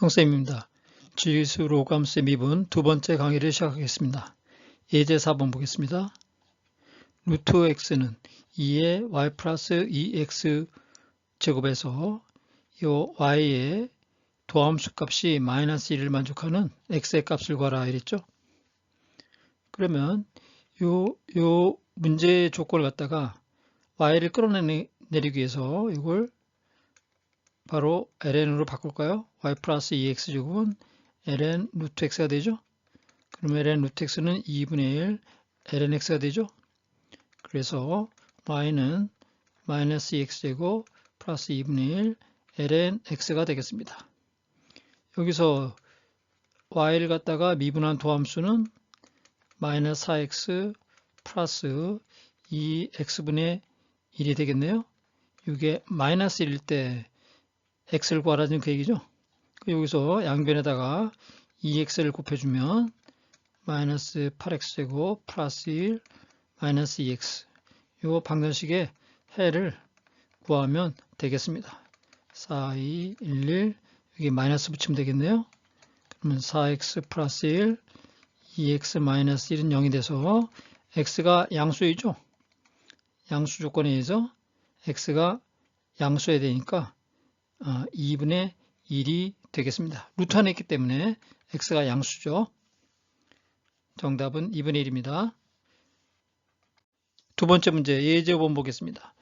형쌤입니다. 지수로 감수의 미분 두 번째 강의를 시작하겠습니다. 예제 4번 보겠습니다. 루트 x는 2의 y 플러스 2x 제곱에서 이 y의 도함수 값이 마이너스 1을 만족하는 x의 값을 구하라 이랬죠. 그러면 요, 요 문제의 조건을 갖다가 y를 끌어내리기 위해서 이걸 바로 ln으로 바꿀까요? y 플러스 2x 제곱은 ln 루트 x가 되죠? 그럼 ln 루트 x는 2분의 1 ln x가 되죠? 그래서 y는 마이너스 2x 제곱 플러스 2분의 1 ln x가 되겠습니다. 여기서 y를 갖다가 미분한 도함수는 마이너스 4x 플러스 2x분의 1이 되겠네요. 이게 마이너스 1일 때 x를 구하라는 그 얘기죠. 여기서 양변에다가 2x를 곱해주면 마이너스 8x제곱 플러스 1 마이너스 2x 요 방정식의 해를 구하면 되겠습니다. 4, 2, 1, 1 여기 마이너스 붙이면 되겠네요. 그러면 4x 플러스 1 2x 마이너스 1은 0이 돼서 x가 양수이죠. 양수 조건에 의해서 x가 양수해야 되니까 2분의 어, 1이 되겠습니다. 루트 안에 있기 때문에 x가 양수죠. 정답은 2분의 1입니다. 두 번째 문제 예제 5번 보겠습니다.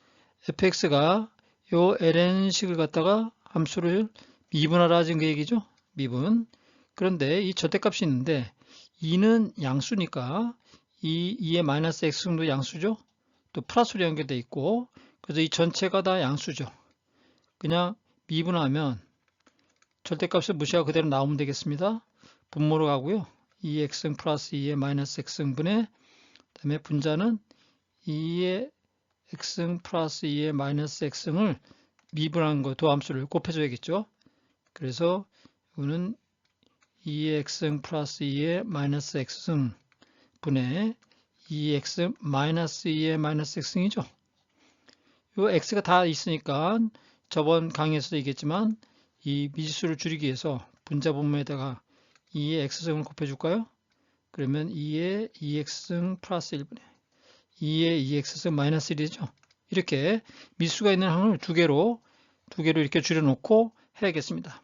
fx가 요 ln식을 갖다가 함수를 미분하라 하는 그 얘기죠. 미분. 그런데 이 절대값이 있는데 2는 양수니까 이 2의 마이너스 x승도 양수죠. 또 플러스로 연결되어 있고 그래서 이 전체가 다 양수죠. 그냥 미분하면 절대값을 무시하고 그대로 나오면 되겠습니다. 분모로 가고요. 2x승 플러스 2의 마이너스 x승분의 그다음에 분자는 2의 x승 플러스 2의 마이너스 x승을 미분한 거 도함수를 곱해줘야겠죠. 그래서 이거는 2의 x승 플러스 2의 마이너스 x승 분의 2x 마이너스 2의 마이너스 x승이죠. 이 x가 다 있으니까 저번 강의에서도 얘기했지만 이 미지수를 줄이기 위해서 분자 분모에다가 2의 x승을 곱해줄까요? 그러면 2의 2x승 플러스 1분의 2의 2x승 마이너스 1이죠. 이렇게 미수가 있는 항을 두 개로 두 개로 이렇게 줄여놓고 해야겠습니다.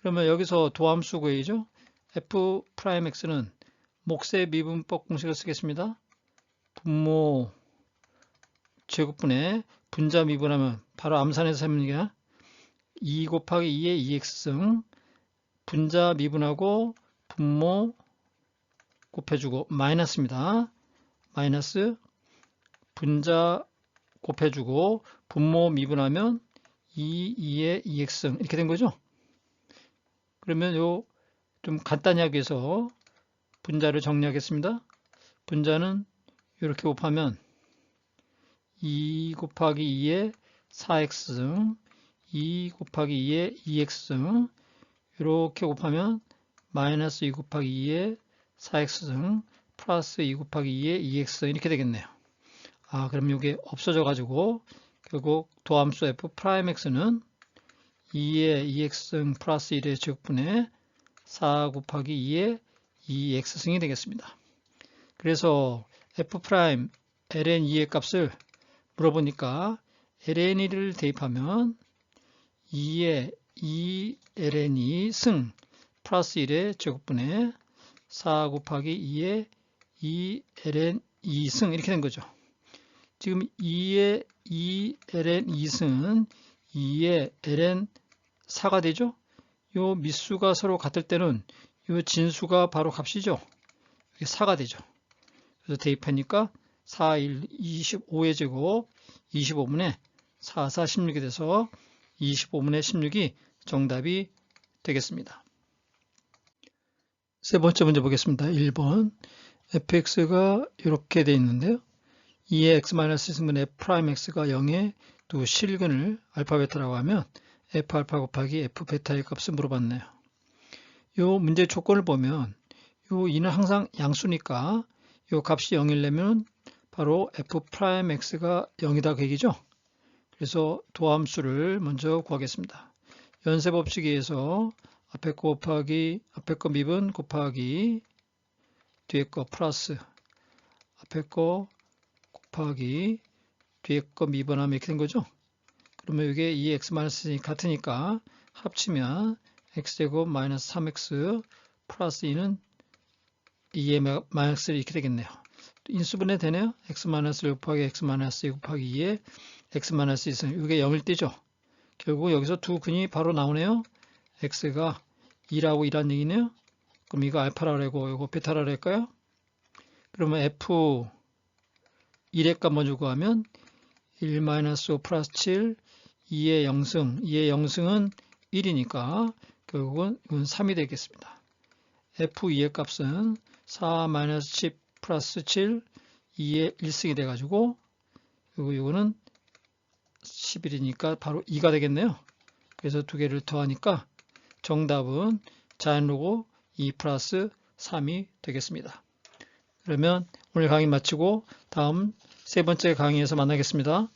그러면 여기서 도함수 구해야죠. f'x는 목세 미분법 공식을 쓰겠습니다. 분모 제곱분의 분자 미분하면 바로 하면 이게 2 곱하기 2의 2x승 분자 미분하고 분모 곱해주고 마이너스입니다. 마이너스 분자 곱해주고 분모 미분하면 2, 2의 2x승 이렇게 된 거죠. 그러면 요 좀 간단히 하기 위해서 분자를 정리하겠습니다. 분자는 이렇게 곱하면 2 곱하기 2의 4x승 2 곱하기 2의 2x승 이렇게 곱하면 마이너스 2 곱하기 2의 4x승 플러스 2 곱하기 2의 2x 이렇게 되겠네요. 아 그럼 이게 없어져 가지고 결국 도함수 f 프라임 x는 2의 2x승 플러스 1의 제곱분의 4 곱하기 2의 2x승이 되겠습니다. 그래서 f 프라임 ln 2의 값을 물어보니까 ln을 대입하면 2의 2ln이 승 플러스 1의 제곱분의 4 곱하기 2의 2ln 2승 이렇게 된 거죠. 지금 2의 2ln 2승은 2의 ln 4가 되죠. 요 밑수가 서로 같을 때는 요 진수가 바로 값이죠. 이게 4가 되죠. 그래서 대입하니까 4, 1, 25의 제곱 25분의 4, 4, 16이 돼서 25분의 16이 정답이 되겠습니다. 세 번째 문제 보겠습니다. 1번 fx가 이렇게 되어 있는데요. 2의 x-승분의 f'x가 0의 두 실근을 알파 베타라고 하면 f알파 곱하기 f베타의 값을 물어봤네요. 이 문제 조건을 보면 이 2는 항상 양수니까 이 값이 0이려면 바로 f'x가 0이다 그 얘기죠. 그래서 도함수를 먼저 구하겠습니다. 연쇄 법칙에 의해서 앞에 거 곱하기 앞에 거 미분 곱하기 뒤에 거 플러스 앞에 거 곱하기 뒤에 거 미분하면 이렇게 된 거죠. 그러면 이게 2x-이 같으니까 합치면 x제곱 마이너스 3x 플러스 2는 2의 마이너스 이렇게 되겠네요. 인수분해 되네요. x 마이너스 1 곱하기 x 마이너스 2 곱하기 2에 x 마이너스 2는 이게 0을 띄죠. 결국 여기서 두 근이 바로 나오네요. x가 2라고 2란 얘기네요. 그럼 이거 알파라 하고 이거 베타라 할까요? 그러면 f 1의 값 먼저 구하면 1-5 플러스 7 2의 0승 2의 0승은 1이니까 결국은 이건 3이 되겠습니다. f2의 값은 4-10 플러스 7 2의 1승이 돼가지고 그리고 이거는 11이니까 바로 2가 되겠네요. 그래서 두 개를 더하니까 정답은 자연 로고 2 플러스 3이 되겠습니다. 그러면 오늘 강의 마치고 다음 세 번째 강의에서 만나겠습니다.